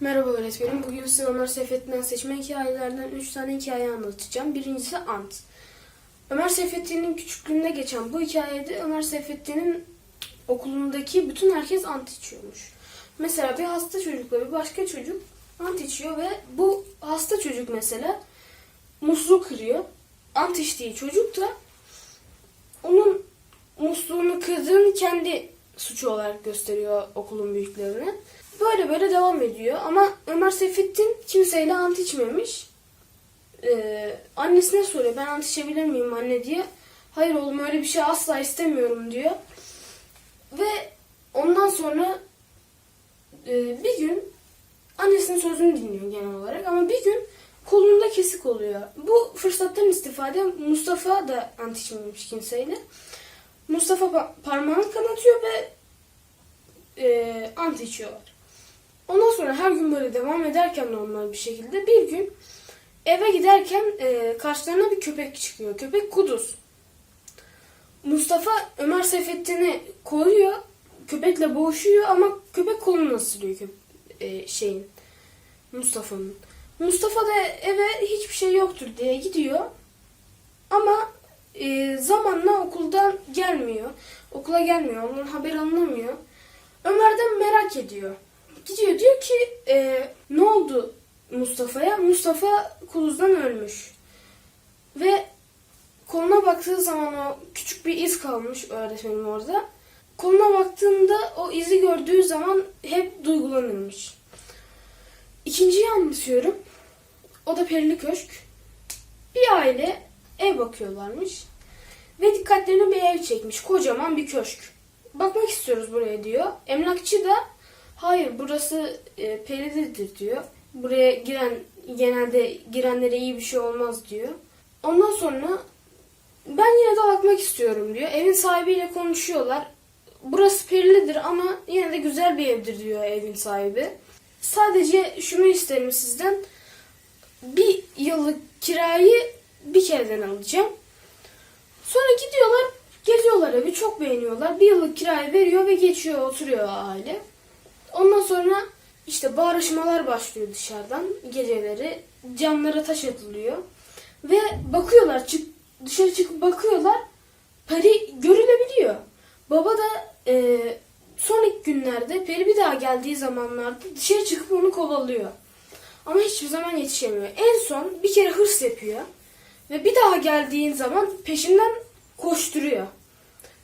Merhaba öğretmenim. Bugün size Ömer Seyfettin'den seçme hikayelerden 3 tane hikaye anlatacağım. Birincisi Ant. Ömer Seyfettin'in küçüklüğünde geçen bu hikayede Ömer Seyfettin'in okulundaki bütün herkes ant içiyormuş. Mesela bir hasta çocukla bir başka çocuk ant içiyor ve bu hasta çocuk mesela musluğu kırıyor. Ant içtiği çocuk da onun musluğunu kırdığını kendi suçu olarak gösteriyor okulun büyüklerine. Böyle böyle devam ediyor ama Ömer Seyfettin kimseyle ant içmemiş. Ee, annesine soruyor ben ant içebilir miyim anne diye. Hayır oğlum öyle bir şey asla istemiyorum diyor. Ve ondan sonra e, bir gün annesinin sözünü dinliyor genel olarak ama bir gün kolunda kesik oluyor. Bu fırsattan istifade Mustafa da ant içmemiş kimseyle. Mustafa pa- parmağını kanatıyor ve e, ant içiyorlar. Ondan sonra her gün böyle devam ederken normal bir şekilde bir gün eve giderken e, karşılarına bir köpek çıkıyor. Köpek Kuduz. Mustafa Ömer Seyfettin'i koruyor. Köpekle boğuşuyor ama köpek kolunu ısırıyor köp e, şeyin Mustafa'nın. Mustafa da eve hiçbir şey yoktur diye gidiyor. Ama e, zamanla okuldan gelmiyor. Okula gelmiyor. Ondan haber alınamıyor. Ömer'den merak ediyor. Gidiyor diyor ki e, ne oldu Mustafa'ya? Mustafa kuluzdan ölmüş. Ve koluna baktığı zaman o küçük bir iz kalmış öğretmenim orada. Koluna baktığında o izi gördüğü zaman hep duygulanırmış. İkinciyi anlatıyorum. O da Perili Köşk. Bir aile ev bakıyorlarmış. Ve dikkatlerini bir ev çekmiş. Kocaman bir köşk. Bakmak istiyoruz buraya diyor. Emlakçı da hayır burası e, perilidir diyor. Buraya giren genelde girenlere iyi bir şey olmaz diyor. Ondan sonra ben yine de bakmak istiyorum diyor. Evin sahibiyle konuşuyorlar. Burası perilidir ama yine de güzel bir evdir diyor evin sahibi. Sadece şunu isterim sizden. Bir yıllık kirayı bir kereden alacağım. Sonra gidiyorlar, geziyorlar evi, çok beğeniyorlar. Bir yıllık kirayı veriyor ve geçiyor, oturuyor aile. Ondan sonra işte bağırışmalar başlıyor dışarıdan geceleri. Camlara taş atılıyor. Ve bakıyorlar, çık, dışarı çıkıp bakıyorlar. Peri görülebiliyor. Baba da e, son ilk günlerde Peri bir daha geldiği zamanlarda dışarı çıkıp onu kovalıyor. Ama hiçbir zaman yetişemiyor. En son bir kere hırs yapıyor. Ve bir daha geldiğin zaman peşinden koşturuyor.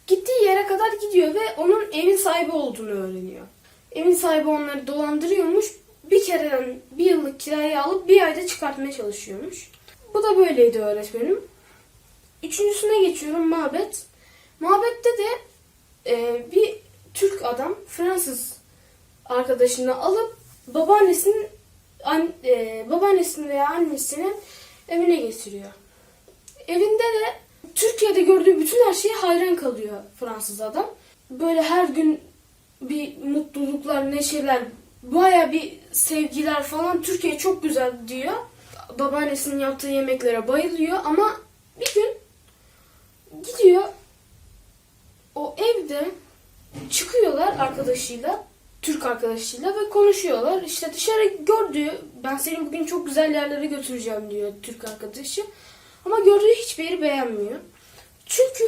Gittiği yere kadar gidiyor ve onun evin sahibi olduğunu öğreniyor. Evin sahibi onları dolandırıyormuş. Bir kereden bir yıllık kirayı alıp bir ayda çıkartmaya çalışıyormuş. Bu da böyleydi öğretmenim. Üçüncüsüne geçiyorum mabet. Mabette de e, bir Türk adam Fransız arkadaşını alıp babaannesinin an, e, babaannesini veya annesinin evine getiriyor. Evinde de Türkiye'de gördüğü bütün her şeye hayran kalıyor Fransız adam. Böyle her gün bir mutluluklar, neşeler, baya bir sevgiler falan Türkiye çok güzel diyor. Babaannesinin yaptığı yemeklere bayılıyor ama bir gün gidiyor o evde çıkıyorlar arkadaşıyla, Türk arkadaşıyla ve konuşuyorlar. İşte dışarı gördüğü, ben seni bugün çok güzel yerlere götüreceğim diyor Türk arkadaşı. Ama gördüğü hiçbir yeri beğenmiyor. Çünkü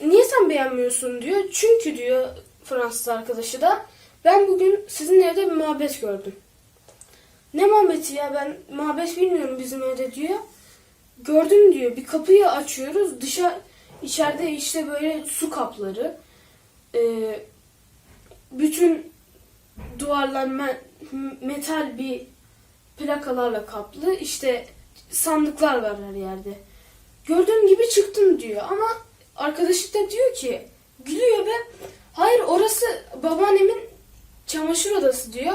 niye sen beğenmiyorsun diyor. Çünkü diyor Fransız arkadaşı da ben bugün sizin evde bir mabet gördüm. Ne mabeti ya ben mabet bilmiyorum bizim evde diyor. Gördüm diyor bir kapıyı açıyoruz dışa içeride işte böyle su kapları. Ee, bütün duvarlar me- metal bir plakalarla kaplı. İşte sandıklar var her yerde. Gördüğüm gibi çıktım diyor ama arkadaşı da diyor ki gülüyor ve hayır orası babaannemin çamaşır odası diyor.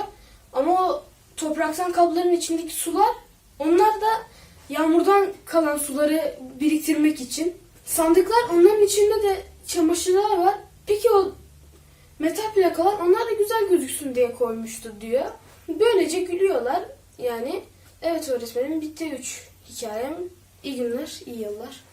Ama o topraktan kapların içindeki sular onlar da yağmurdan kalan suları biriktirmek için. Sandıklar onların içinde de çamaşırlar var. Peki o metal plakalar onlar da güzel gözüksün diye koymuştu diyor. Böylece gülüyorlar. Yani evet öğretmenim bitti 3 hikayem. İyi günler, iyi yıllar.